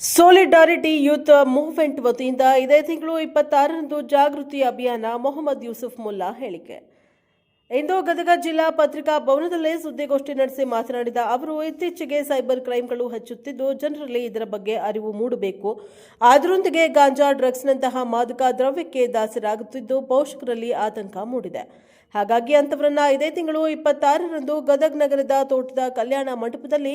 ಸೋಲಿಡಾರಿಟಿ youth movement ವತಿಯಿಂದ ಇದೇ ತಿಂಗಳು ಇಪ್ಪತ್ತಾರರಂದು ಜಾಗೃತಿ ಅಭಿಯಾನ ಮೊಹಮ್ಮದ್ ಯೂಸುಫ್ ಮುಲ್ಲಾ ಹೇಳಿಕೆ. ಇಂದು ಗದಗ ಜಿಲ್ಲಾ ಪತ್ರಿಕಾ ಭವನದಲ್ಲೇ ಸುದ್ದಿಗೋಷ್ಠಿ ನಡೆಸಿ ಮಾತನಾಡಿದ ಅವರು, ಇತ್ತೀಚೆಗೆ ಸೈಬರ್ ಕ್ರೈಮ್ಗಳು ಹೆಚ್ಚುತ್ತಿದ್ದು ಜನರಲ್ಲಿ ಇದರ ಬಗ್ಗೆ ಅರಿವು ಮೂಡಬೇಕು. ಅದರೊಂದಿಗೆ ಗಾಂಜಾ ಡ್ರಗ್ಸ್ನಂತಹ ಮಾದಕ ದ್ರವ್ಯಕ್ಕೆ ದಾಸರಾಗುತ್ತಿದ್ದು, ಪೋಷಕರಲ್ಲಿ ಆತಂಕ ಮೂಡಿದೆ. ಹಾಗಾಗಿ ಅಂಥವರನ್ನ ಇದೇ ತಿಂಗಳು ಇಪ್ಪತ್ತಾರರಂದು ಗದಗ್ ನಗರದ ತೋಟದ ಕಲ್ಯಾಣ ಮಂಟಪದಲ್ಲಿ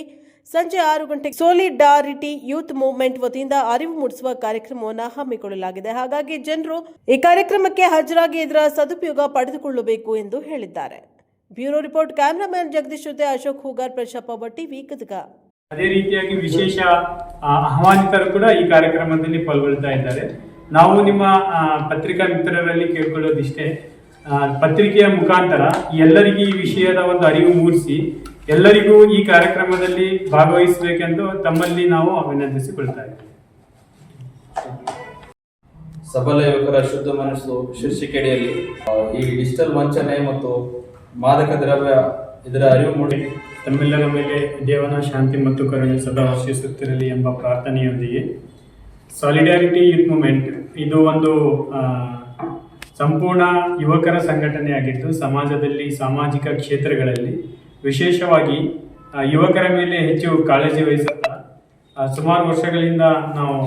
ಸಂಜೆ ಆರು ಗಂಟೆಗೆ ಸೋಲಿಡಾರಿಟಿ ಯೂತ್ ಮೂವ್ಮೆಂಟ್ ವತಿಯಿಂದ ಅರಿವು ಮೂಡಿಸುವ ಕಾರ್ಯಕ್ರಮವನ್ನು ಹಮ್ಮಿಕೊಳ್ಳಲಾಗಿದೆ. ಹಾಗಾಗಿ ಜನರು ಈ ಕಾರ್ಯಕ್ರಮಕ್ಕೆ ಹಾಜರಾಗಿ ಇದರ ಸದುಪಯೋಗ ಪಡೆದುಕೊಳ್ಳಬೇಕು ಎಂದು ಹೇಳಿದ್ದಾರೆ. ಬ್ಯೂರೋ ರಿಪೋರ್ಟ್ ಕ್ಯಾಮರಾಮ್ಯಾನ್ ಜಗದೀಶ್ ಜೊತೆ ಅಶೋಕ್ ಹೂಗಾರ್ ಪ್ರಶಾಪ ಭಟ್ಟಿ ಗದಗ ಅದೇ ರೀತಿಯಾಗಿ ವಿಶೇಷ ಆಹ್ವಾನಿತರು ಕೂಡ ಈ ಕಾರ್ಯಕ್ರಮದಲ್ಲಿ ಪಾಲ್ಗೊಳ್ತಾ ಇದ್ದಾರೆ. ನಾವು ನಿಮ್ಮ ಪತ್ರಿಕಾ ಮಿತ್ರರಲ್ಲಿ ಕೇಳ್ಕೊಳ್ಳೋದಿಷ್ಟೇ. ಪತ್ರಿಕೆಯ ಮುಖಾಂತರ ಎಲ್ಲರಿಗೂ ಈ ವಿಷಯದ ಒಂದು ಅರಿವು ಮೂಡಿಸಿ ಎಲ್ಲರಿಗೂ ಈ ಕಾರ್ಯಕ್ರಮದಲ್ಲಿ ಭಾಗವಹಿಸಬೇಕೆಂದು ತಮ್ಮಲ್ಲಿ ನಾವು ಅಭಿನಂದಿಸಿಕೊಳ್ತಾ ಇದ್ದೇವೆ. ಸಬಲ ಯುವಕರ ಶುದ್ಧ ಮನಸ್ಸು ಶೀರ್ಷಿಕೆಯಡಿಯಲ್ಲಿ ಆ, ಈ ಡಿಜಿಟಲ್ ವಂಚನೆ ಮತ್ತು ಮಾದಕ ದ್ರವ್ಯ ಇದರ ಅರಿವು ಮೂಡಿ. ತಮ್ಮೆಲ್ಲರ ಮೇಲೆ ದೇವನ ಶಾಂತಿ ಮತ್ತು ಕರುಣೆ ಸದಾ ವರ್ಷಿಸುತ್ತಿರಲಿ ಎಂಬ ಪ್ರಾರ್ಥನೆಯೊಂದಿಗೆ ಸಾಲಿಡಾರಿಟಿ ಯೂತ್ ಮೂಮೆಂಟ್ ಇದು ಒಂದು ಸಂಪೂರ್ಣ ಯುವಕರ ಸಂಘಟನೆಯಾಗಿದ್ದು, ಸಮಾಜದಲ್ಲಿ ಸಾಮಾಜಿಕ ಕ್ಷೇತ್ರಗಳಲ್ಲಿ ವಿಶೇಷವಾಗಿ ಯುವಕರ ಮೇಲೆ ಹೆಚ್ಚು ಕಾಳಜಿ ವಹಿಸುತ್ತಾ ಸುಮಾರು ವರ್ಷಗಳಿಂದ ನಾವು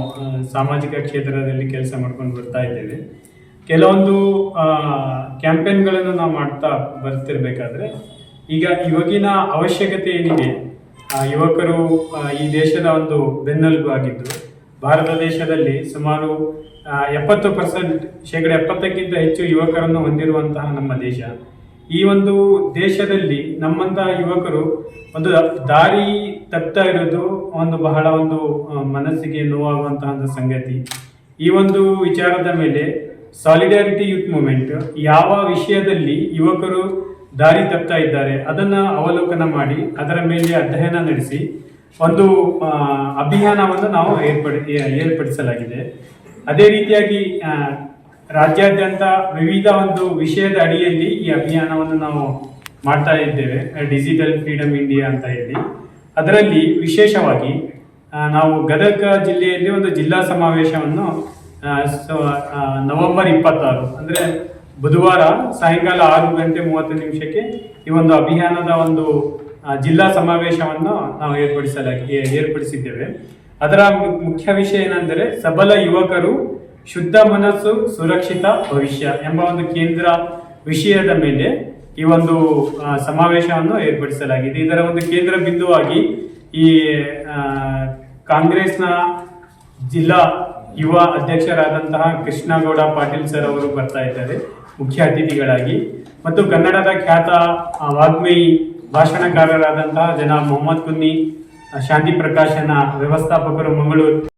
ಸಾಮಾಜಿಕ ಕ್ಷೇತ್ರದಲ್ಲಿ ಕೆಲಸ ಮಾಡ್ಕೊಂಡು ಬರ್ತಾ ಇದ್ದೇವೆ. ಕೆಲವೊಂದು ಕ್ಯಾಂಪೇನ್ಗಳನ್ನು ನಾವು ಮಾಡ್ತಾ ಬರ್ತಿರ್ಬೇಕಾದ್ರೆ, ಈಗ ಇವಾಗಿನ ಅವಶ್ಯಕತೆ ಏನಿದೆ ಯುವಕರು ಈ ದೇಶದ ಒಂದು ಬೆನ್ನೆಲುಬು ಆಗಿದ್ದು ಭಾರತ ದೇಶದಲ್ಲಿ ಸುಮಾರು ಎಪ್ಪತ್ತು ಪರ್ಸೆಂಟ್ ಶೇಕಡ ಎಪ್ಪತ್ತಕ್ಕಿಂತ ಹೆಚ್ಚು ಯುವಕರನ್ನು ಹೊಂದಿರುವಂತಹ ನಮ್ಮ ದೇಶ. ಈ ಒಂದು ದೇಶದಲ್ಲಿ ನಮ್ಮಂತಹ ಯುವಕರು ಒಂದು ದಾರಿ ತಪ್ತಾ ಇರೋದು ಒಂದು ಬಹಳ ಒಂದು ಮನಸ್ಸಿಗೆ ನೋವಾಗುವಂತಹ ಒಂದು ಸಂಗತಿ. ಈ ಒಂದು ವಿಚಾರದ ಮೇಲೆ ಸಾಲಿಡಾರಿಟಿ ಯೂತ್ ಮೂಮೆಂಟ್ ಯಾವ ವಿಷಯದಲ್ಲಿ ಯುವಕರು ದಾರಿ ತಪ್ತಾ ಇದ್ದಾರೆ ಅದನ್ನು ಅವಲೋಕನ ಮಾಡಿ ಅದರ ಮೇಲೆ ಅಧ್ಯಯನ ನಡೆಸಿ ಒಂದು ಅಭಿಯಾನವನ್ನು ನಾವು ಏರ್ಪಡಿ ಏರ್ಪಡಿಸಲಾಗಿದೆ. ಅದೇ ರೀತಿಯಾಗಿ ರಾಜ್ಯಾದ್ಯಂತ ವಿವಿಧ ಒಂದು ವಿಷಯದ ಅಡಿಯಲ್ಲಿ ಈ ಅಭಿಯಾನವನ್ನು ನಾವು ಮಾಡ್ತಾ ಇದ್ದೇವೆ. ಡಿಜಿಟಲ್ ಫ್ರೀಡಮ್ ಇಂಡಿಯಾ ಅಂತ ಹೇಳಿ. ಅದರಲ್ಲಿ ವಿಶೇಷವಾಗಿ ನಾವು ಗದಗ ಜಿಲ್ಲೆಯಲ್ಲಿ ಒಂದು ಜಿಲ್ಲಾ ಸಮಾವೇಶವನ್ನು ನವೆಂಬರ್ ಇಪ್ಪತ್ತಾರು, ಅಂದರೆ ಬುಧವಾರ ಸಾಯಂಕಾಲ ಆರು ಗಂಟೆ ಮೂವತ್ತು ನಿಮಿಷಕ್ಕೆ ಈ ಒಂದು ಅಭಿಯಾನದ ಒಂದು ಜಿಲ್ಲಾ ಸಮಾವೇಶವನ್ನು ನಾವು ಏರ್ಪಡಿಸಲಾಗಿ ಏ- ಏರ್ಪಡಿಸಿದ್ದೇವೆ. ಅದರ ಮುಖ್ಯ ವಿಷಯ ಏನೆಂದರೆ ಸಬಲ ಯುವಕರು ಶುದ್ಧ ಮನಸ್ಸು, ಸುರಕ್ಷಿತ ಭವಿಷ್ಯ ಎಂಬ ಒಂದು ಕೇಂದ್ರ ವಿಷಯದ ಮೇಲೆ ಈ ಒಂದು ಸಮಾವೇಶವನ್ನು ಏರ್ಪಡಿಸಲಾಗಿದೆ. ಇದರ ಒಂದು ಕೇಂದ್ರ ಬಿಂದುವಾಗಿ ಈ ಕಾಂಗ್ರೆಸ್ನ ಜಿಲ್ಲಾ ಯುವ ಅಧ್ಯಕ್ಷರಾದಂತಹ ಕೃಷ್ಣಗೌಡ ಪಾಟೀಲ್ ಸರ್ ಅವರು ಬರ್ತಾ ಇದ್ದಾರೆ, ಮುಖ್ಯ ಅತಿಥಿಗಳಾಗಿ. ಮತ್ತು ಕನ್ನಡದ ಖ್ಯಾತ ವಾಗ್ಮೇಯಿ ವಾಗ್ಮಿ ಭಾಷಣಕಾರರಾದಂತಹ ಜನ ಮೊಹಮ್ಮದ್ ಕುನ್ನಿ ಶಾಂತಿ ಪ್ರಕಾಶನ ವ್ಯವಸ್ಥಾಪಕರು ಮಂಗಳೂರು.